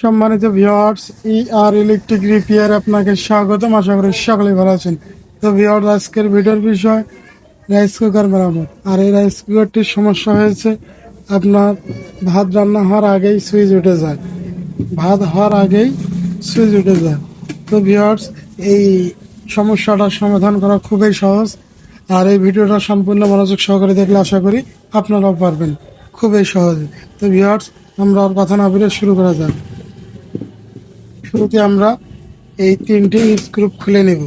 সম্মানিত viewers E R electric repair আপনাকে স্বাগতম। আশা করি সকলে ভালো আছেন। তো ভিওয়ার্স আজকের ভিডিওর বিষয় রাইস কুকার মেরামত আর এই রাইস কুকারটির সমস্যা হয়েছে, আপনার ভাত রান্না হওয়ার আগেই সুইচ উঠে যায়। ভাত হওয়ার আগেই সুইচ উঠে যায়। তো ভিওয়ার্স এই সমস্যাটার সমাধান করা খুবই সহজ। আর এই ভিডিওটা সম্পূর্ণ মনোযোগ সহকারে দেখলে আশা করি আপনারাও পারবেন। খুবই সহজ। তো ভিওয়ার্স আমরা আর কথা না বলে শুরু করা যাক। শুরুতে আমরা এই তিনটি স্ক্রুপ খুলে নেব।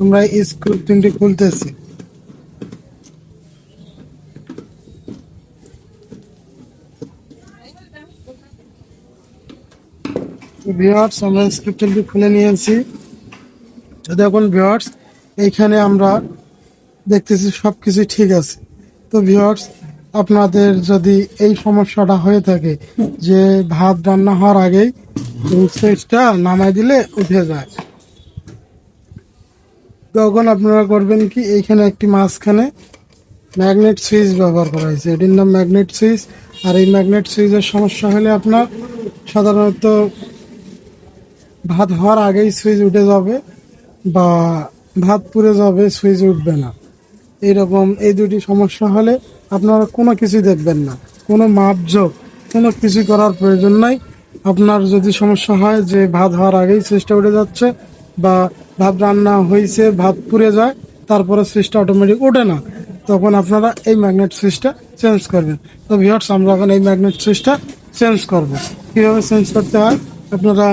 আমরা এই স্ক্রুপ তিনটি খুলতেছি। ভিওয়ার্স আমরা খুলে নিয়েছি। দেখুন ভিওয়ার্স এইখানে আমরা দেখতেছি সব কিছু ঠিক আছে। তো ভিওয়ার্স আপনাদের যদি এই সমস্যাটা হয়ে থাকে যে ভাত রান্না হওয়ার আগেই সুইচটা নামাই দিলে উঠে যায়। তখন আপনারা করবেন কি, এইখানে একটি মাঝখানে ম্যাগনেট সুইচ ব্যবহার করা হয়েছে। এটির নাম ম্যাগনেট সুইচ। আর এই ম্যাগনেট সুইচের সমস্যা হলে আপনার সাধারণত ভাত হওয়ার আগেই সুইচ উঠে যাবে বা ভাত পুড়ে যাবে, সুইচ উঠবে না। এইরকম এই দুটি সমস্যা হলে আপনারা কোনো কিছু দেখবেন না। কোনো মাপযোগ কোনো কিছু করার প্রয়োজন নাই। আপনার যদি সমস্যা হয় যে ভাত হওয়ার আগেই সুইচটা উঠে যাচ্ছে বা ভাত রান্না হয়েছে ভাত পুড়ে যায়, তারপরে সুইচটা অটোমেটিক ওঠে না, তখন আপনারা এই ম্যাগনেট সুইচটা চেঞ্জ করবেন। তো ভিওর্স আমরা এখন এই ম্যাগনেট সুইচটা চেঞ্জ করব। কীভাবে চেঞ্জ করতে হয়? আপনারা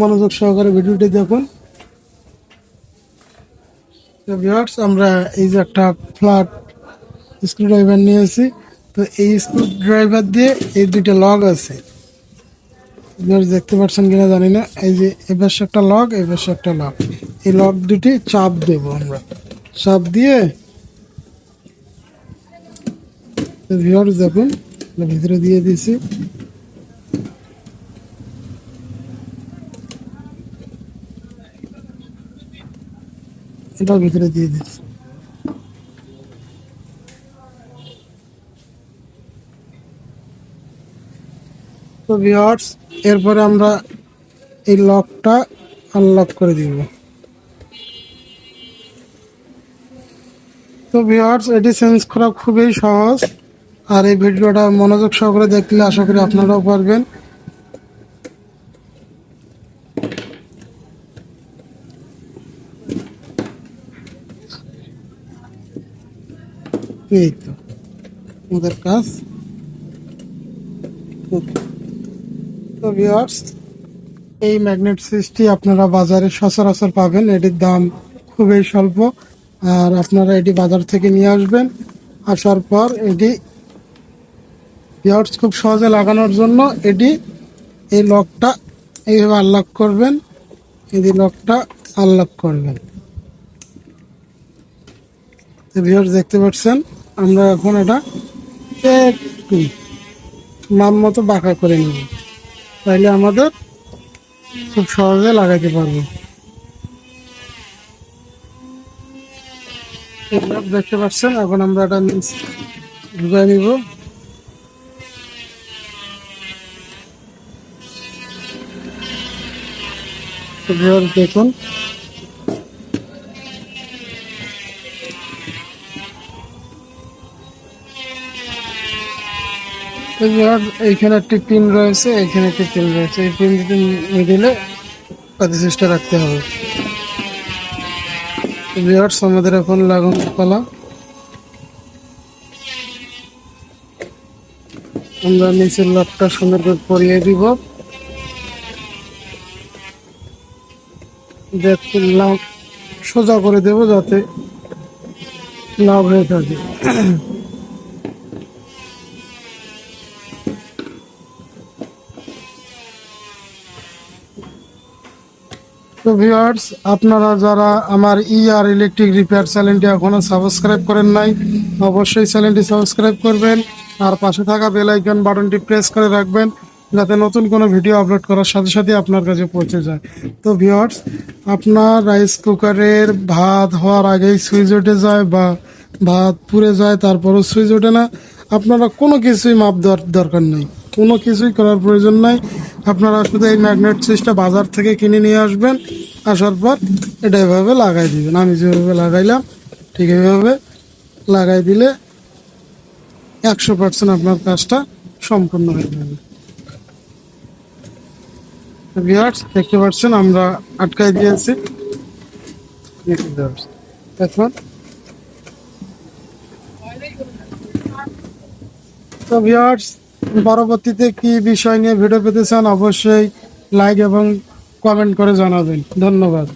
মনোযোগ সহকারে ভিডিওটি দেখুন। তো আমরা এই যে একটা ফ্ল্যাট স্ক্রু ড্রাইভার নিয়েছি। তো এই স্ক্রু ড্রাইভার দিয়ে এই দুইটা লগ আছে। ভিউয়ার্স দেখতে পাচ্ছেন কিনা জানি না। এই যে পাশে একটা লগ পাশে একটা লগ এই লগ দুটি চাপ দেব আমরা। চাপ দিয়ে ভিউয়ার্স দেখুন ভিতরে দিয়ে দিয়েছি। এটার ভিতরে দিয়ে দিচ্ছি। তো এরপরে আমরা এই লকটা আনলক করে দিব। তো ভিওয়ার্স এটি চেঞ্জ করা খুবই সহজ। আর এই ভিডিওটা মনোযোগ সহকারে দেখলে আশা করি আপনারাও পারবেন। এই তো আমাদের কাজ. তো ভিউয়ার্স এই ম্যাগনেট সুইচটি আপনারা বাজারে সচরাচর পাবেন। এটির দাম খুবই স্বল্প। আর আপনারা এটি বাজার থেকে নিয়ে আসবেন। আসার পর এটি খুব সহজে লাগানোর জন্য এটি এই লকটা এইভাবে আনলক করবেন। এই লকটা আনলক করবেন। দেখতে পাচ্ছেন? আমরা এখন এটা একটু নাম মতো বাঁকা করে নেব। তাইলে আমাদের খুব সহজে লাগাইতে পারব। দেখতে পাচ্ছেন, এখন আমরা এটা ঢুকাই নিব। দেখুন এইখানে একটি পিন রয়েছে, এইখানে একটি পিন রয়েছে। এই পিন দুটি মিডিলে প্রতিষ্ঠা রাখতে হবে। ভিউয়ার্স আমাদের এখন লাগানো পালা আমরা নিচের লকটা সুন্দর করে পরিয়ে দিব। দেখলাম সোজা করে দেব যাতে লাভ হয়ে থাকে। তো ভিউয়ার্স আপনারা যারা আমার ই আর ইলেকট্রিক রিপেয়ার চ্যানেলটি এখনও সাবস্ক্রাইব করেন নাই, অবশ্যই চ্যানেলটি সাবস্ক্রাইব করবেন আর পাশে থাকা বেল আইকন বাটনটি প্রেস করে রাখবেন, যাতে নতুন কোনো ভিডিও আপলোড করার সাথে সাথে আপনার কাছে পৌঁছে যায়। তো ভিউয়ার্স আপনার রাইস কুকারের ভাত হওয়ার আগেই সুইচ উঠে যায় বা ভাত পুড়ে যায়, তারপরও সুইচ ওঠে না। আপনারা কোনো কিছুই মাপ দেওয়ার দরকার নেই। কোনো কিছুই করার প্রয়োজন নাই। আপনারা শুধু এই ম্যাগনেট সুইচটা বাজার থেকে কিনে নিয়ে আসবেন। আসার পর এটা এভাবে লাগাই দিবেন। আমি যেভাবে লাগাইলাম, ঠিক এইভাবে লাগাই দিলে একশো পার্সেন্ট আপনার কাজটা সম্পূর্ণ হয়ে যাবে। দেখতে পাচ্ছেন, আমরা আটকাই দিয়েছি। এখন তো ভিউয়ার্স পরবর্তীতে কি বিষয় নিয়ে ভিডিও পেতে চান অবশ্যই লাইক এবং কমেন্ট করে জানাবেন। ধন্যবাদ।